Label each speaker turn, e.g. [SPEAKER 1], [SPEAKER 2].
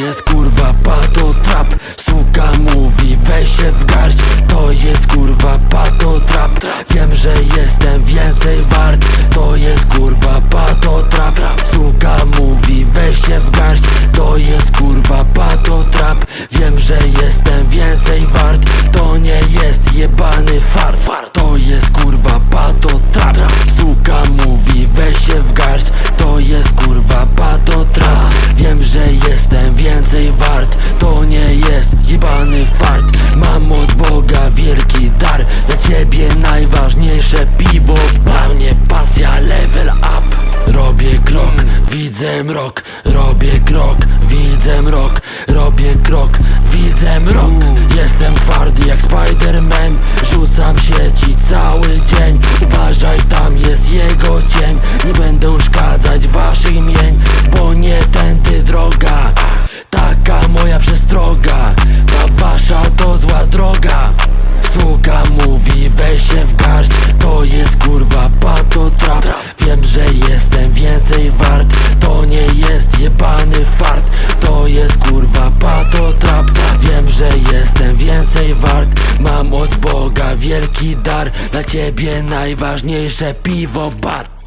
[SPEAKER 1] jest kurwa pato trap Suka mówi weź się w garść. To jest kurwa pato trap Wiem, że jestem więcej wart. To jest kurwa pato trap Suka mówi weź się w garść. To jest kurwa pato trap Wiem, że jestem więcej wart. To nie jest jebany fart widzę mrok Robię krok, widzę mrok wielki dar Dla ciebie najważniejsze piwo bar